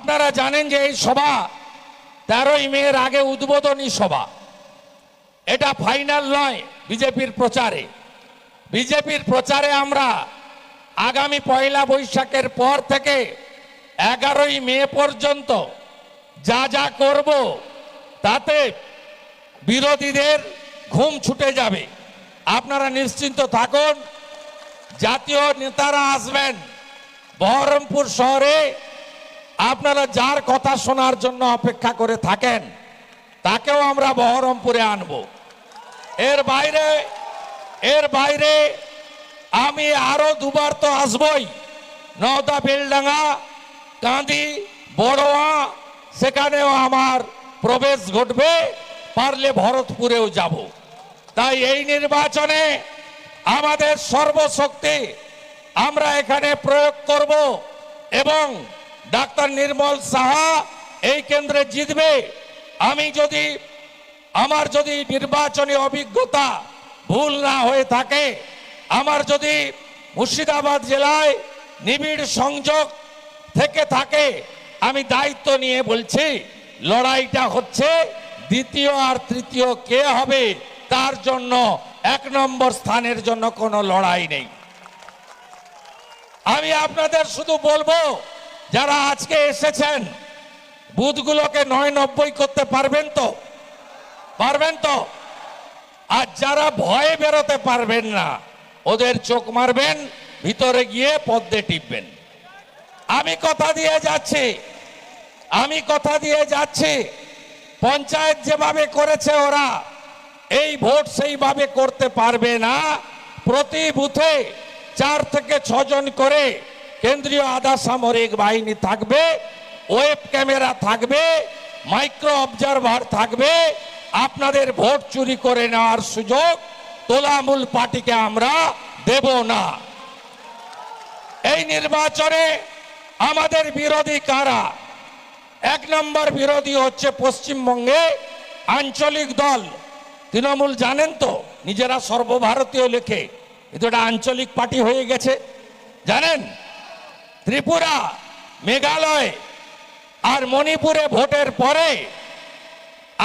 আপনারা জানেন যে এই সভা তেরোই মেয়ের আগে উদ্বোধনী সভা। এটা ফাইনাল নয় বিজেপির প্রচারে। বিজেপির প্রচারে আমরা আগামী পয়লা বৈশাখের পর থেকে এগারোই মে পর্যন্ত যা যা করব তাতে বিরোধীদের ঘুম ছুটে যাবে। আপনারা নিশ্চিন্ত থাকুন, জাতীয় নেতারা আসবেন বহরমপুর শহরে আপনারা যার কথা শোনার জন্য অপেক্ষা করে থাকেন, তাকেও আমরা বহরমপুরে আনব। এর বাইরে এর বাইরে আমি আরও দুবার তো আসবই। নওদা, বেলডাঙ্গা কাঁদি বড়োয়া, সেখানেও আমার প্রবেশ ঘটবে, পারলে ভরতপুরেও যাব। তাই এই নির্বাচনে আমাদের সর্বশক্তি আমরা এখানে প্রয়োগ করব এবং ডাক্তার নির্মল সাহা এই কেন্দ্রে জিতবে। আমি যদি, আমার যদি নির্বাচনী অভিজ্ঞতা ভুল না হয়ে থাকে, আমার যদি মুর্শিদাবাদ জেলায় নিবিড় সংযোগ থেকে থাকে, আমি দায়িত্ব নিয়ে বলছি, লড়াইটা হচ্ছে দ্বিতীয় আর তৃতীয় কে হবে, তার জন্য এক নম্বর স্থানের জন্য কোনো লড়াই নেই। আমি আপনাদের শুধু বলব যারা আজকে এসেছেন, বুথগুলোকে নয় নব্বই করতে পারবেন তো? পারবেন তো? আর যারা ভয়ে বেরোতে পারবেন না, ওদের চোখ মারবেন, ভিতরে গিয়ে পদ্মে টিপবেন। আমি কথা দিয়ে যাচ্ছি, আমি কথা দিয়ে যাচ্ছি। পঞ্চায়েত যেভাবে করেছে ওরা, এই ভোট সেইভাবে করতে পারবে না। প্রতি বুথে চার থেকে ছজন করে কেন্দ্রীয় আধা সামরিক বাহিনী থাকবে, ওয়েব ক্যামেরা থাকবে, মাইক্রো অবজারভার থাকবে, আপনাদের ভোট চুরি করে নেওয়ার সুযোগ তোলামূল পার্টিকে আমরা দেব না। এই নির্বাচনে আমাদের বিরোধী কারা? এক নম্বর বিরোধী হচ্ছে পশ্চিমবঙ্গে আঞ্চলিক দল। তৃণমূল জানেন তো, নিজেরা সর্বভারতীয় লেখে। এটা আঞ্চলিক পার্টি হয়ে গেছে। জানেন? ত্রিপুরা, মেঘালয় আর মণিপুরে ভোটের পরে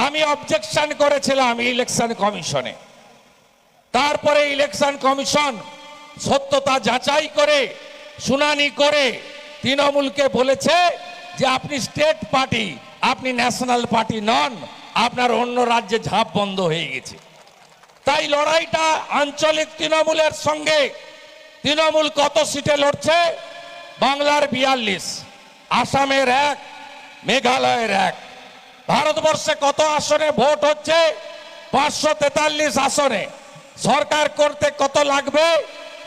আমি অবজেকশন করেছিলাম ইলেকশন কমিশনে তারপরে ইলেকশন কমিশন সত্যতা যাচাই করে, শুনানি করে তৃণমূলকে বলেছে যে আপনি স্টেট পার্টি আপনি ন্যাশনাল পার্টি নন, আপনার অন্য রাজ্যে ঝাঁপ বন্ধ হয়ে গেছে। তাই লড়াইটা আঞ্চলিক তৃণমূলের সঙ্গে, তৃণমূল কত সিটে লড়ছে বাংলার বিয়াল্লিশ, আসামের এক, মেঘালয়ের এক। ভারতবর্ষে কত আসনে ভোট হচ্ছে? পাঁচশো তেতাল্লিশ আসনে। সরকার করতে কত লাগবে?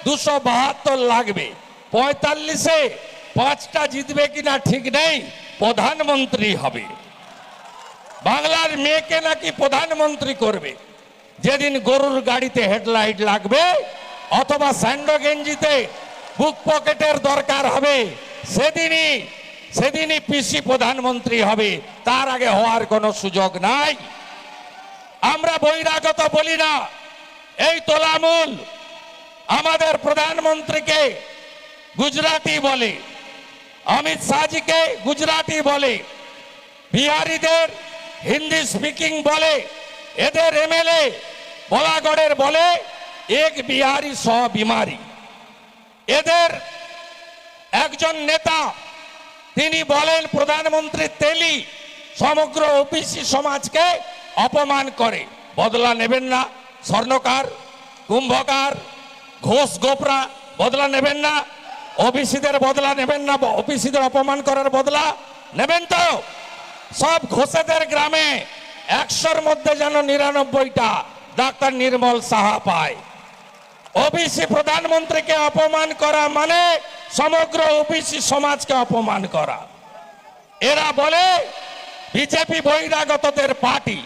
দুশো বাহাত্তর লাগবে। পঁয়তাল্লিশে পাঁচটা জিতবে কিনা ঠিক নেই, প্রধানমন্ত্রী হবে। বাংলার মেয়েকে নাকি প্রধানমন্ত্রী করবে? যেদিন গরুর গাড়িতে হেডলাইট লাগবে, অথবা স্যান্ডো গেঞ্জিতে বুক পকেটের দরকার হবে। সেদিনই সেদিনই পিসি প্রধানমন্ত্রী হবে। তার আগে হওয়ার কোনো সুযোগ নাই। আমরা বহিরাগত বলি না। এই তোলামূল আমাদের প্রধানমন্ত্রীকে গুজরাটি বলে, অমিত শাহজিকে গুজরাটি বলে, বিহারিদের হিন্দি স্পিকিং বলে, এদের এমএলএ বলাগড়ের বলে, এক বিহারি স বিমারি। এদের একজন নেতা, তিনি বলেন, প্রধানমন্ত্রী তেলি সমগ্র ওবিসি সমাজকে অপমান করে। বদলা নেবেন না, স্বর্ণকার, কুম্ভকার, ঘোষ গোপরা বদলা নেবেন না ওবিসিদের বদলা নেবেন না ওবিসিদের অপমান করার বদলা নেবেন তো। সব ঘোষেদের গ্রামে একশোর মধ্যে যেন নিরানব্বইটা ডাক্তার নির্মল সাহা পায়। ওবিসি প্রধানমন্ত্রীকে অপমান করা মানে সমগ্র ওবিসি সমাজকে অপমান করা এরা বলে বিজেপি বহিরাগতদের পার্টি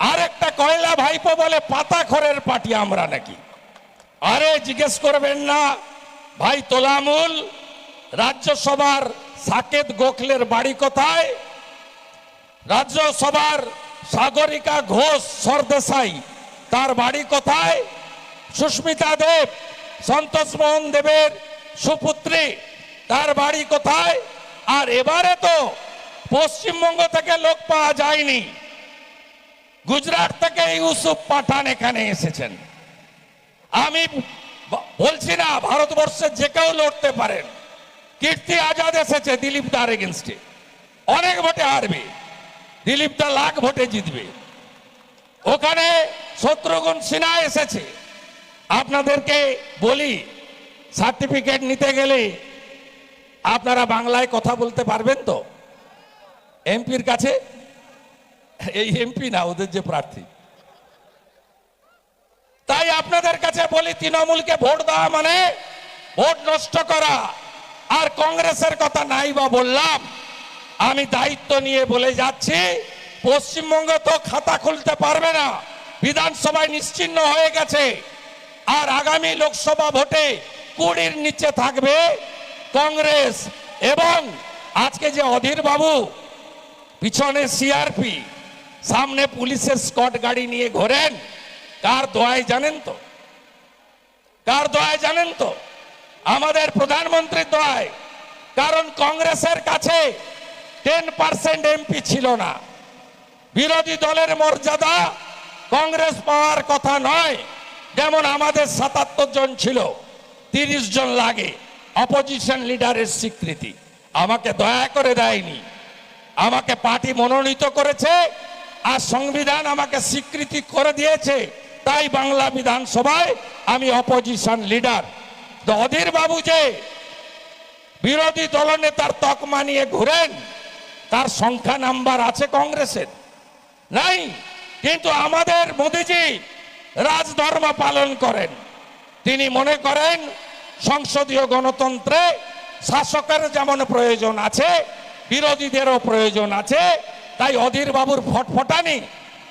আর একটা কয়লা ভাইপো বলে পাতাখরের পার্টি আমরা নাকি আরে জিজ্ঞেস করবেন না ভাই তোলামুল রাজ্যসভার সাকেত গোখলের বাড়ি কোথায় রাজ্যসভার সাগরিকা ঘোষ সরদেশাই তার বাড়ি কোথায় সুস্মিতা দেব, সন্তোষ মোহন দেবের সুপুত্রী, তার বাড়ি কোথায়? আর এবারে তো পশ্চিমবঙ্গ থেকে লোক পাওয়া যায়নি। গুজরাট থেকে ইউসুফ পাঠান এখানে এসেছেন। আমি বলছি না, ভারতবর্ষে যে কেউ লড়তে পারেন। কীর্তি আজাদ এসেছে দিলীপ দার এগেনস্টে অনেক ভোটে হারবে। দিলীপ দা লাখ ভোটে জিতবে। ওখানে শত্রুঘ্ন সিনহা এসেছে। আপনাদেরকে বলি সার্টিফিকেট নিতে গেলে আপনারা বাংলায় কথা বলতে পারবেন তো? এমপির কাছে? এই এমপি না, ওদের যে প্রার্থী। তাই আপনাদের কাছে বলি, তৃণমূলকে ভোট দেওয়া মানে ভোট নষ্ট করা। আর কংগ্রেসের কথা নাই বা বললাম, আমি দায়িত্ব নিয়ে বলে যাচ্ছি, পশ্চিমবঙ্গ তো খাতা খুলতে পারবে না। বিধানসভায় নিশ্চিন্ন হয়ে গেছে। আর আগামী লোকসভা ভোটে কুড়ির নিচে থাকবে কংগ্রেস এবং আজকে যে অধীর বাবু, পিছনে সিআরপি সামনে পুলিশের স্কট গাড়ি নিয়ে ঘোরেন, কার দোয়ায় জানেন তো? কার দোয়ায় জানেন তো? আমাদের প্রধানমন্ত্রীর দোয়ায়। কারণ কংগ্রেসের কাছে টেন পার্সেন্ট এমপি ছিল না। বিরোধী দলের মর্যাদা কংগ্রেস পাওয়ার কথা নয়। যেমন আমাদের সাতাত্তর জন ছিল, তিরিশ জন লাগে অপোজিশন লিডারের স্বীকৃতি। আমাকে দয়া করে দেয়নি। আমাকে পার্টি মনোনীত করেছে আর সংবিধান আমাকে স্বীকৃতি করে দিয়েছে। তাই বাংলা বিধানসভায় আমি অপোজিশন লিডার অধীর বাবু যে বিরোধী দলনেতার তকমা নিয়ে ঘুরেন, তার সংখ্যা নাম্বার আছে কংগ্রেসের। নাই, কিন্তু আমাদের মোদিজি রাজধর্ম পালন করেন। তিনি মনে করেন, সংসদীয় গণতন্ত্রে শাসকের যেমন প্রয়োজন আছে, বিরোধীদেরও প্রয়োজন আছে, তাই অধীর বাবুর ফটফটানি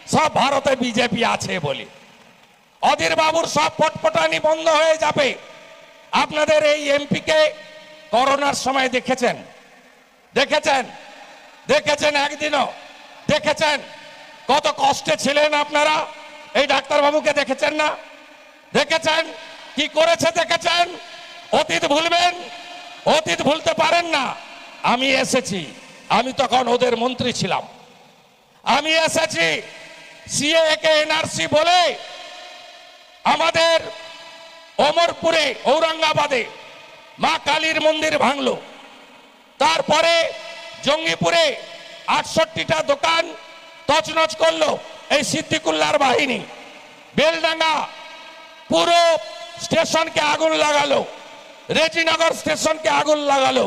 সব ভারতে বিজেপি আছে বলে। অধীর বাবুর সব ফটফটানি বন্ধ হয়ে যাবে। আপনাদের এই এমপিকে করোনার সময় দেখেছেন? দেখেছেন? দেখেছেন একদিনও? দেখেছেন? কত কষ্টে ছিলেন আপনারা? এই ডাক্তারবাবুকে দেখেছেন না? দেখেছেন? কি করেছে দেখেছেন? অতীত ভুলবেন? অতীত ভুলতে পারেন না। আমি এসেছি। আমি তখন ওদের মন্ত্রী ছিলাম। আমি এসেছি সিএ এনআরসি বলে আমাদের অমরপুরে, ঔরঙ্গাবাদে মা কালীর মন্দির ভাঙল। তারপরে জঙ্গিপুরে আটষট্টিটা দোকান তছনছ করল। এই সিদ্দিকুল্লার বাহিনী, বেলডাঙ্গা পুরো স্টেশনকে আগুন লাগালো, রেজিনগর স্টেশনকে আগুন লাগালো,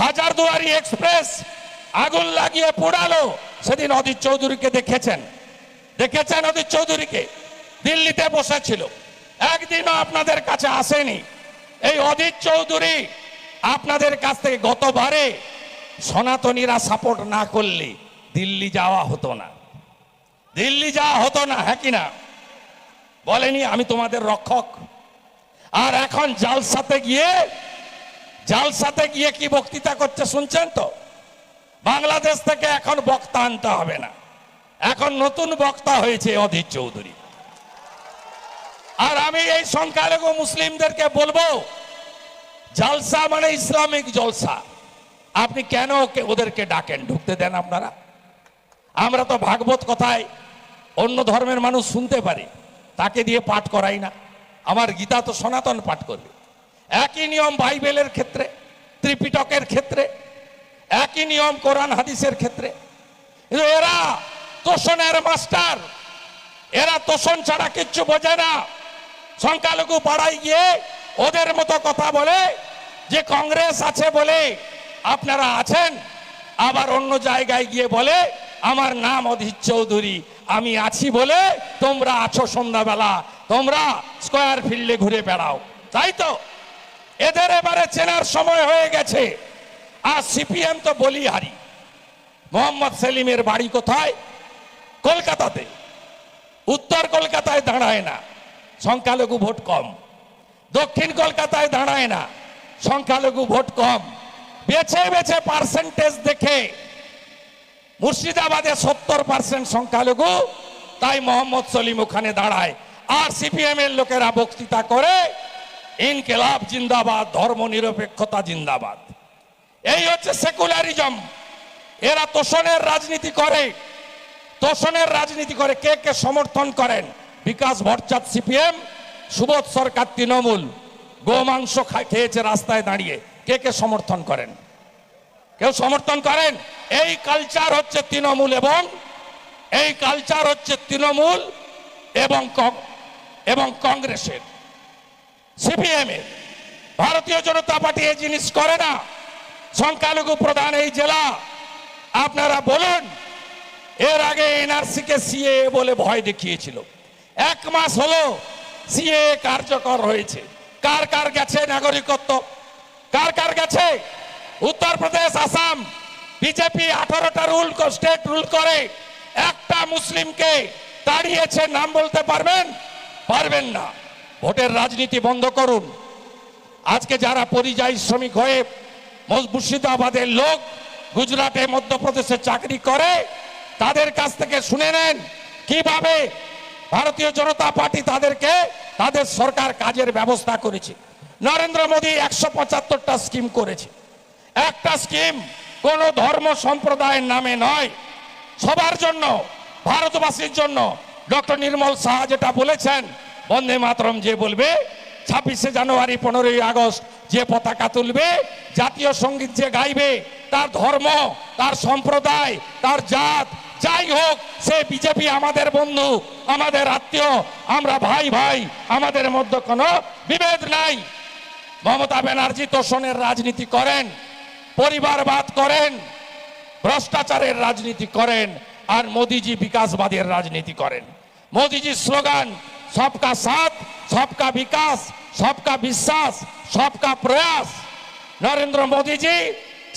হাজারদুয়ারি এক্সপ্রেস আগুন লাগিয়ে পোড়ালো। সেদিন অদিত চৌধুরীকে দেখেছেন। দেখেছেন অদিত চৌধুরীকে? দিল্লিতে বসেছিল। একদিনও আপনাদের কাছে আসেনি। এই অদিত চৌধুরী আপনাদের কাছ থেকে গতবারে সনাতনীরা সাপোর্ট না করলে দিল্লি যাওয়া হতো না। দিল্লি যাওয়া হতো না হ্যাঁ কি না? বলেনি, আমি তোমাদের রক্ষক। আর এখন জালসাতে গিয়ে জালসাতে গিয়ে কি বক্তৃতা করছে শুনছেন তো? বাংলাদেশ থেকে এখন বক্তা আনতে হবে না। এখন নতুন বক্তা হয়েছে অধীর চৌধুরী। আর আমি এই সংখ্যালঘু মুসলিমদেরকে বলব, জালসা মানে ইসলামিক জলসা। আপনি কেন ওদেরকে ডাকেন? ঢুকতে দেন আপনারা। আমরা তো ভাগবত কথায় অন্য ধর্মের মানুষ শুনতে পারে, তাকে দিয়ে পাঠ করাই না। আমার গীতা তো সনাতন পাঠ করবে। একই নিয়ম বাইবেলের ক্ষেত্রে, ত্রিপিটকের ক্ষেত্রে, একই নিয়ম কোরআন হাদিসের ক্ষেত্রে। কিন্তু এরা তোষণের মাস্টার। এরা তোষণ ছাড়া কিচ্ছু বোঝে না। সংখ্যালঘু পাড়ায় গিয়ে ওদের মতো কথা বলে, যে কংগ্রেস আছে বলে আপনারা আছেন আবার অন্য জায়গায় গিয়ে বলে, আমার নাম অধীর চৌধুরী, আমি আছি বলে তোমরা আছো সন্ধ্যাবেলা। তোমরা স্কোয়ার ফিল্ডে ঘুরে বেড়াও। তাই তো? এদের এবারে চেনার সময় হয়ে গেছে। আর সিপিএম তো বলিহারি। মোহাম্মদ সেলিমের বাড়ি কোথায়? কলকাতাতে। উত্তর কলকাতায় দাঁড়ায় না। সংখ্যালঘু ভোট কম। দক্ষিণ কলকাতায় দাঁড়ায় না। সংখ্যালঘু ভোট কম। বেছে বেছে পার্সেন্টেজ দেখে মুর্শিদাবাদে সত্তর পার্সেন্ট সংখ্যালঘু, তাই মোহাম্মদ সলিম ওখানে দাঁড়ায়। আর সিপিএম এর লোকেরা বক্তৃতা করে, ইনকেলাব জিন্দাবাদ ধর্ম নিরপেক্ষতা জিন্দাবাদ। এই হচ্ছে সেকুলারিজম এরা তোষণের রাজনীতি করে। তোষণের রাজনীতি করে কে কে সমর্থন করেন? বিকাশ ভট্টাচার্য সিপিএম সুবোধ সরকার, তৃণমূল। গোমাংস খেয়েছে রাস্তায় দাঁড়িয়ে। কে কে সমর্থন করেন? কেউ সমর্থন করেন? এই কালচার হচ্ছে তৃণমূল এবং এই কালচার হচ্ছে তৃণমূল এবং এবং কংগ্রেসের। সিপিএম এর। ভারতীয় জনতা পার্টি এই জিনিস করে না। সংখ্যালঘু প্রধান এই জেলা। আপনারা বলুন, এর আগে এনআরসি কে সিএ বলে ভয় দেখিয়েছিল। এক মাস হলো সিএ কার্যকর হয়েছে। কার কার গেছে নাগরিকত্ব? কার কার গেছে? উত্তরপ্রদেশ আসাম, বিজেপি আঠারোটা রুল স্টেট রুল করে। একটা মুসলিমকে তাড়িয়েছে নাম বলতে পারবেন? পারবেন না। ভোটের রাজনীতি বন্ধ করুন। আজকে যারা পরিযায়ী শ্রমিক হয়ে মুর্শিদাবাদের লোক গুজরাটে মধ্যপ্রদেশে চাকরি করে, তাদের কাছ থেকে শুনে নেন কীভাবে ভারতীয় জনতা পার্টি তাদেরকে, তাদের সরকার কাজের ব্যবস্থা করেছে। নরেন্দ্র মোদী একশো পঁচাত্তরটা স্কিম করেছে। একটা স্কিম কোন ধর্ম সম্প্রদায়ের নামে নয়। সবার জন্য, ভারতবাসীর জন্য। ডক্টর নির্মল সাহা যেটা বলেছেন, বন্দে মাতরম যে বলবে, ছাব্বিশে জানুয়ারি, পনেরোই আগস্ট যে পতাকা তুলবে, জাতীয় সংগীত যে গাইবে, তার ধর্ম, তার সম্প্রদায়, তার জাত, যাই হোক, সে বিজেপি আমাদের বন্ধু, আমাদের আত্মীয়, আমরা ভাই ভাই আমাদের মধ্যে কোনো বিভেদ নাই। মমতা ব্যানার্জি তোষণের রাজনীতি করেন, পরিবারবাদ করেন, ভ্রষ্টাচারের রাজনীতি করেন, আর মোদিজি বিকাশবাদের রাজনীতি করেন। মোদিজি স্লোগান, সবকা সাথ, সবকা বিকাশ, সবকা বিশ্বাস, সবকা প্রয়াস। নরেন্দ্র মোদিজি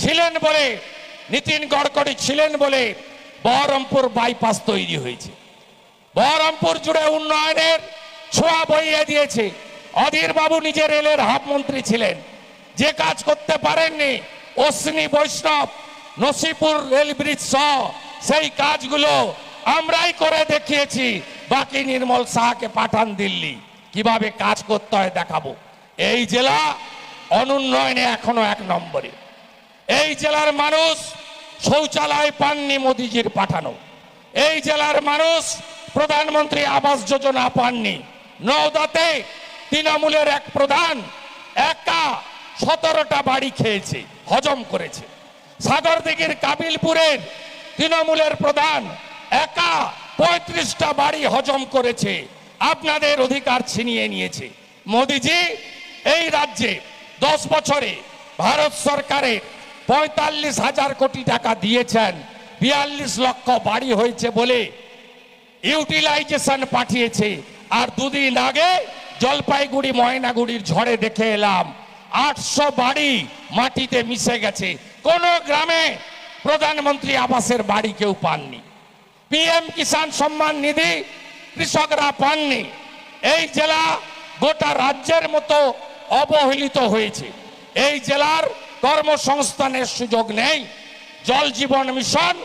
ছিলেন বলে, নীতিন গডকরি ছিলেন বলে বহরমপুর বাইপাস তৈরি হয়েছে। বহরমপুর জুড়ে উন্নয়নের ছোঁয়া বইয়ে দিয়েছে। অধীর বাবু নিজে রেলের হাফ মন্ত্রী ছিলেন। যে কাজ করতে পারেননি, অশ্বিনী বৈষ্ণব, নসিপুর রেল ব্রিজ সহ সেই কাজগুলো আমরাই করে দেখিয়েছি। বাকি নির্মল শাহকে পাঠান দিল্লি। কীভাবে কাজ করতে হয় দেখাবো। এই জেলা অনুন্নয়নে এখনও এক নম্বরে। এই জেলার মানুষ শৌচালয় পাননি মোদিজির পাঠানো। এই জেলার মানুষ প্রধানমন্ত্রী আবাস যোজনা পাননি। নওদাতে তৃণমূলের এক প্রধান একা সতেরোটা বাড়ি খেয়েছে, হজম করেছে। সাগরদিঘির কাবিলপুরের তৃণমূলের প্রধান একা পঁয়ত্রিশটা বাড়ি হজম করেছে, আপনাদের অধিকার ছিনিয়ে নিয়েছে। মোদিজি, এই রাজ্যে দশ বছরে ভারত সরকারের পঁয়তাল্লিশ হাজার কোটি টাকা দিয়েছেন, বিয়াল্লিশ লক্ষ বাড়ি হয়েছে বলে ইউটিলাইজেশন পাঠিয়েছে, আর দুদিন আগে জলপাইগুড়ি, ময়নাগুড়ির ঝড়ে দেখে এলাম। আটশো বাড়ি মাটিতে মিশে গেছে। কোন গ্রামে প্রধানমন্ত্রী আবাসের বাড়ি কেউ পাননি। পিএম কিষাণ সম্মান নিধি কৃষকরা পাননি। এই জেলা গোটা রাজ্যের মতো অবহেলিত হয়েছে। এই জেলার কর্মসংস্থানের সুযোগ নেই। জল জীবন মিশন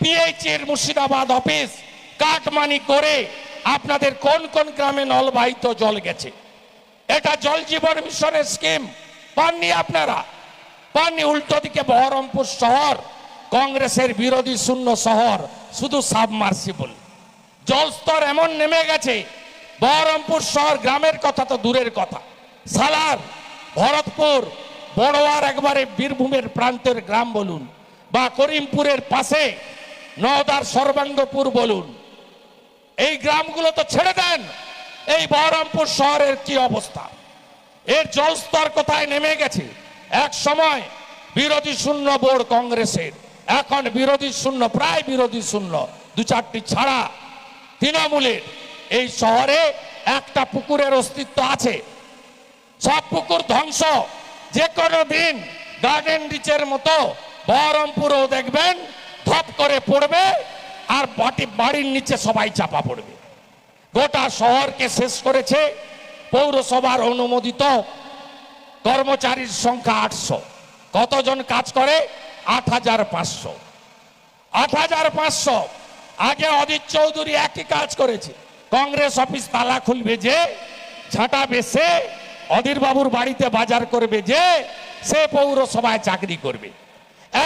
পিএইচের মুর্শিদাবাদ অফিস কাটমানি করে আপনাদের কোন কোন গ্রামে নলবাহিত জল গেছে? এটা জল জীবন মিশনের স্কিম পাননি আপনারা? পাননি উল্টো দিকে বহরমপুর শহর, কংগ্রেসের বিরোধী শূন্য শহর, শুধু সাবমার্সিবল। জলস্তর এমন নেমে গেছে, বহরমপুর শহর গ্রামের কথা তো দূরের কথা। সালার, ভরতপুর, বড়োয়ার একবারে বীরভূমের প্রান্তের গ্রাম বলুন, বা করিমপুরের পাশে নওদার সর্বাঙ্গপুর বলুন। এই গ্রামগুলো তো ছেড়ে দেন। এই বহরমপুর শহরের কি অবস্থা? এর জলস্তর কোথায় নেমে গেছে? এক সময় বিরোধী শূন্য বোর্ড কংগ্রেসের, এখন বিরোধী শূন্য, প্রায় বিরোধী শূন্য, দু চারটি ছাড়া তৃণমূলের। এই শহরে একটা পুকুরের অস্তিত্ব আছে। সব পুকুর ধ্বংস। যে কোনো দিন গার্ডেন রিচের মতো বহরমপুরেও দেখবেন, ধপ করে পড়বে আর বাটি বাড়ির নিচে সবাই চাপা পড়বে। গোটা শহরকে শেষ করেছে পৌরসভার অনুমোদিত কর্মচারীর সংখ্যা আটশো। কতজন কাজ করে? আট হাজার পাঁচশো। আট হাজার পাঁচশো। আগে অদিত চৌধুরী একই কাজ করেছে। কংগ্রেস অফিস তালা খুলবে যে, ঝাঁটা বেসে অধীর বাবুর বাড়িতে বাজার করবে যে, সে পৌরসভায় চাকরি করবে।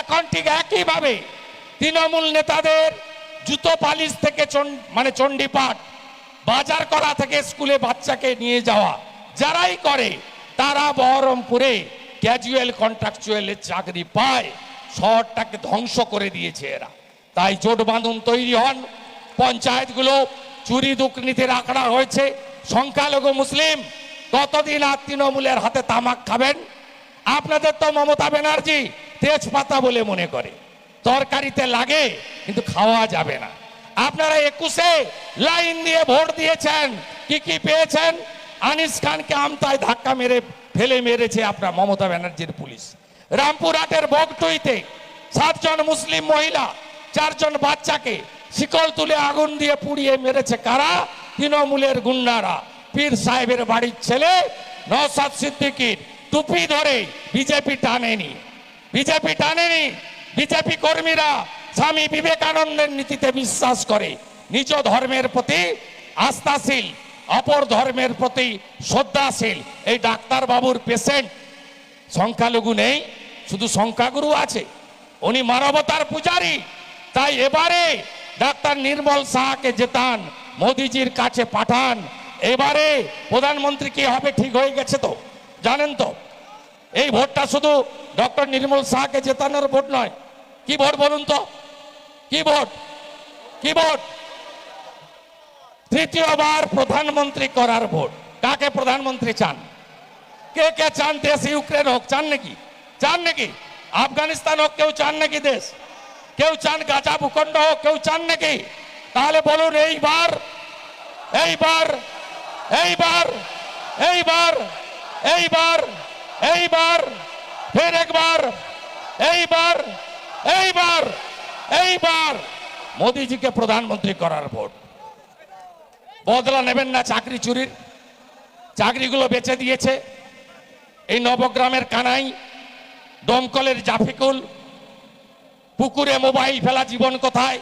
এখন ঠিক একইভাবে তৃণমূল নেতাদের জুতো পালিশ থেকে মানে চণ্ডীপাঠ, বাজার করা থেকে স্কুলে বাচ্চাকে নিয়ে যাওয়া, যারাই করে, তারা বহরমপুরে ক্যাজুয়াল কন্ট্রাকচুয়ালের চাকরি পায়, শহরটাকে ধ্বংস করে দিয়েছে এরা। তাই জোট বাঁধন তৈরি হন, পঞ্চায়েতগুলো চুরি দুর্নীতির আঁকড়া হয়েছে। সংখ্যালঘু মুসলিম, কতদিন আর তৃণমূলের হাতে তামাক খাবেন? আপনাদের তো মমতা ব্যানার্জি তেজপাতা বলে মনে করে। তরকারিতে লাগে, কিন্তু খাওয়া যাবে না। আপনারা একুশে লাইন দিয়ে ভোট দিয়েছেন। কি কি পেয়েছেন? আনিস খানকে আমতায় ধাক্কা মেরে ফেলে মেরেছে আপনার মমতা ব্যানার্জির পুলিশ। রামপুরহাটের বগটুইতে সাতজন মুসলিম মহিলা, চারজন বাচ্চাকে শিকল তুলে আগুন দিয়ে পুড়িয়ে মেরেছে কারা? তৃণমূলের গুন্ডারা। পীর সাহেবের বাড়ির ছেলে নওসাদ সিদ্দিকির টুপি ধরে বিজেপি টানেনি। বিজেপি টানেনি বিজেপি কর্মীরা স্বামী বিবেকানন্দের নীতিতে বিশ্বাস করে, নিজ ধর্মের প্রতি আস্থাশীল, অপর ধর্মের প্রতি শ্রদ্ধাশীল। এই ডাক্তার বাবুর পেশেন্ট সংখ্যালঘু নেই, শুধু সংখ্যাগুরু আছে। উনি মানবতার পূজারী। তাই এবারে ডাক্তার নির্মল শাহকে জেতান, মোদিজির কাছে পাঠান। এবারে প্রধানমন্ত্রী কি হবে ঠিক হয়ে গেছে তো, জানেন তো? এই ভোটটা শুধু ডক্টর নির্মল শাহকে জেতানোর ভোট নয় কি ভোট বলুন তো। কি ভোট কি ভোট তৃতীয়বার প্রধানমন্ত্রী করার ভোট। কাকে প্রধানমন্ত্রী চান? কে কে চান দেশ ইউক্রেন হোক, চান নাকি? চান নাকি? আফগানিস্তান হোক, কেউ চান নাকি দেশ? কেউ চান গাজা ভূখণ্ড হোক, কেউ চান নাকি? তাহলে বলুন এইবার এইবার এইবার এইবার এইবার এইবার, ফের একবার, এইবার এইবার এইবার মোদিজিকে প্রধানমন্ত্রী করার ভোট। বদলা নেবেন না চাকরি চুরির। চাকরিগুলো বেচে দিয়েছে। এই নবগ্রামের কানাই, দমকলের জাফিকুল, পুকুরে মোবাইল ফেলা জীবন কোথায়?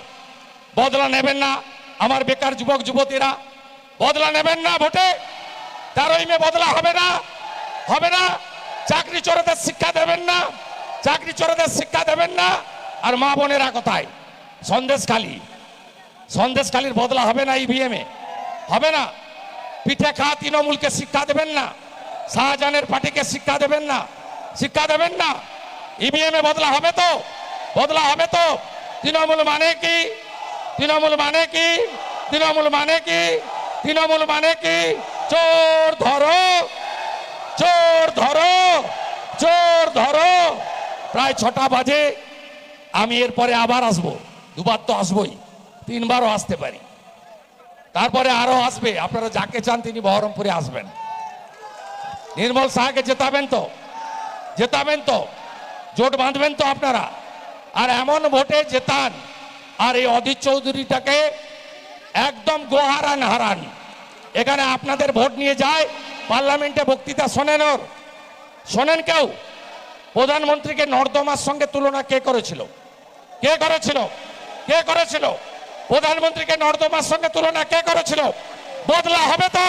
বদলা নেবেন না আমার বেকার যুবক যুবতীরা। বদলা নেবেন না ভোটে। তেরোই মে বদলা হবে না। হবে না। চাকরি চোরদের শিক্ষা দেবেন না। চাকরি চোরদের শিক্ষা দেবেন না। আর মা বোনেরা কোথায়? সন্দেশখালী। সন্দেশখালীর বদলা হবে না ইভিএমে হবে না। পিঠে খা, তৃণমূলকে শিক্ষা দেবেন না। শাহজাহানের পার্টিকে শিক্ষা দেবেন না। শিক্ষা দেবেন না। ইভিএমে বদলা হবে তো? বদলা হবে তো? তৃণমূল মানে কি? তৃণমূল মানে কি? তৃণমূল মানে কি? তৃণমূল মানে কি? চোর ধরো। চোর ধরো। চোর ধরো। প্রায় ছটা বাজে। আমি এরপরে আবার আসব। দুবার তো আসবোই। তিনবারও আসতে পারি। তারপরে আরও আসবে। আপনারা যাকে চান তিনি বহরমপুরে আসবেন। নির্মল শাহকে জেতাবেন তো? জেতাবেন তো? জোট বাঁধবেন তো আপনারা? আর এমন ভোটে জেতান। আর এই অধীর চৌধুরীটাকে একদম গোহারান হারান। এখানে আপনাদের ভোট নিয়ে যায়। পার্লামেন্টে বক্তৃতা শোনেন ওর। শোনেন কেউ? প্রধানমন্ত্রীকে নর্দমার সঙ্গে তুলনা কে করেছিল? কে করেছিল কে করেছিল প্রধানমন্ত্রীকে নর্দমার সঙ্গে তুলনা কে করেছিল বদলা হবে তো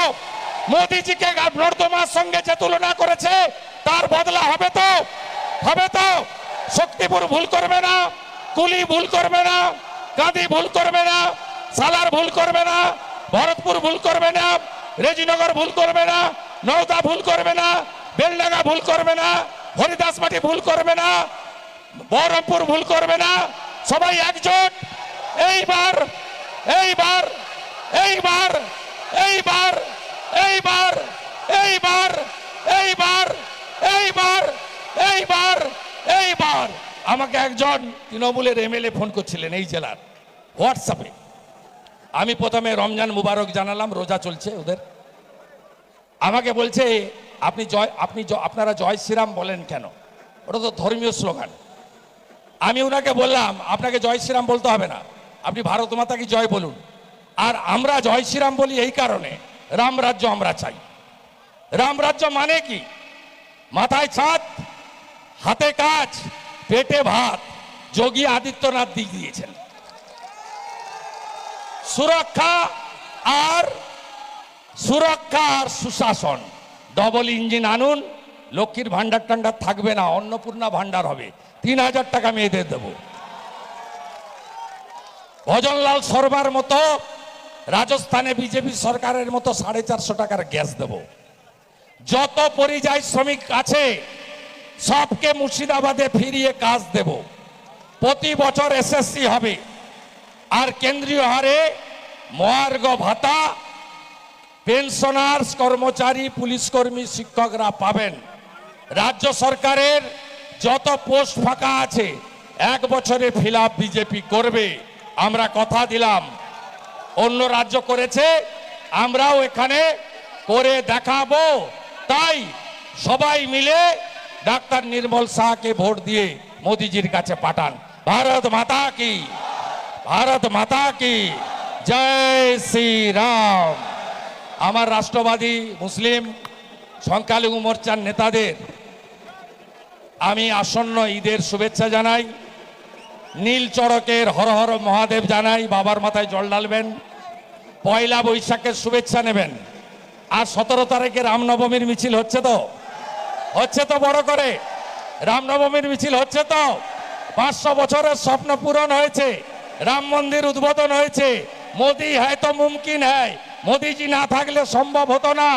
মোদিজিকে নর্দমার সঙ্গে যে তুলনা করেছে তার বদলা হবে তো হবে তো শক্তিপুর ভুল করবে না কুলি ভুল করবে না গান্ধী ভুল করবে না সালার ভুল করবে না ভরতপুর ভুল করবে না রেজিনগর ভুল করবে না নওদা ভুল করবে না বেলডাঙ্গা ভুল করবে না হরিদাসমাটি ভুল করবে না বহরমপুর ভুল করবে না সবাই একজোট। এইবার এইবার এইবার এইবার এইবার এইবার এইবার এইবার এইবার এইবার। আমাকে একজন তৃণমূলের এমএলএ ফোন করছিলেন এই জেলার হোয়াটসঅ্যাপে আমি প্রথমে রমজান মুবারক জানালাম, রোজা চলছে ওদের। আমাকে বলছে, আপনি জয়, আপনি আপনারা জয় শ্রীরাম বলেন কেন? ওটা তো ধর্মীয় স্লোগান। আমি ওনাকে বললাম, আপনাকে জয় শ্রীরাম বলতে হবে না। আপনি ভারত মাতাকে জয় বলুন। আর আমরা জয় শ্রীরাম বলি এই কারণে, রাম রাজ্য আমরা চাই। রাম রাজ্য মানে কি? মাথায় ছাদ, হাতে কাজ, পেটে ভাত, যোগী আদিত্যনাথ দিক দিয়েছেন। সুরক্ষা আর সুরক্ষা আর সুশাসন ডবল ইঞ্জিন আনুন লক্ষ্মীর ভান্ডার টান্ডার থাকবে না, অন্নপূর্ণা ভান্ডার হবে। তিন হাজার টাকা মেয়েদের দেবো। ভজনলাল শর্মার মতো রাজস্থানে বিজেপি সরকারের মতো সাড়ে চারশো টাকার গ্যাস দেব। যত পরিযায়ী শ্রমিক আছে, সবকে মুর্শিদাবাদে ফিরিয়ে কাজ দেব। প্রতি বছর এসএসসি হবে। আর কেন্দ্রীয় হারে মহার্গ ভাতা, পেনশনার্স, কর্মচারী পুলিশ কর্মী শিক্ষকরা পাবেন। রাজ্য সরকারের যত পোস্ট ফাঁকা আছে, এক বছরে ফিল বিজেপি করবে। আমরা কথা দিলাম। অন্য রাজ্য করেছে, আমরাও এখানে করে দেখাবো। তাই সবাই মিলে ডাক্তার নির্মল শাহকে ভোট দিয়ে মোদিজির কাছে পাঠান। ভারত মাতা কি? ভারত মাতা কি? জয় শ্রী রাম আমার রাষ্ট্রবাদী মুসলিম, সংখ্যালঘু মোর্চার নেতাদের আমি আসন্ন ঈদের শুভেচ্ছা জানাই। নীল চড়কের হর মহাদেব জানাই, বাবার মাথায় জল ঢালবেন। পয়লা বৈশাখের শুভেচ্ছা নেবেন। আর সতেরো তারিখে রামনবমীর মিছিল হচ্ছে তো? হচ্ছে তো বড় করে। রামনবমীর মিছিল হচ্ছে তো? পাঁচশো বছরের স্বপ্ন পূরণ হয়েছে। রাম মন্দির উদ্বোধন হয়েছে। মোদি হ্যায় তো মুমকিন হ্যায়। মোদিজি না থাকলে সম্ভব হতো না।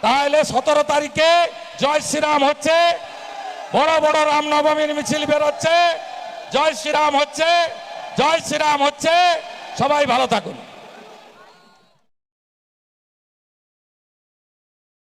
তাহলে সতেরো তারিখে জয় শ্রীরাম হচ্ছে। বড় বড় রামনবমীর মিছিল বেরোচ্ছে। জয় শ্রীরাম হচ্ছে জয় শ্রীরাম হচ্ছে। সবাই ভালো থাকুন।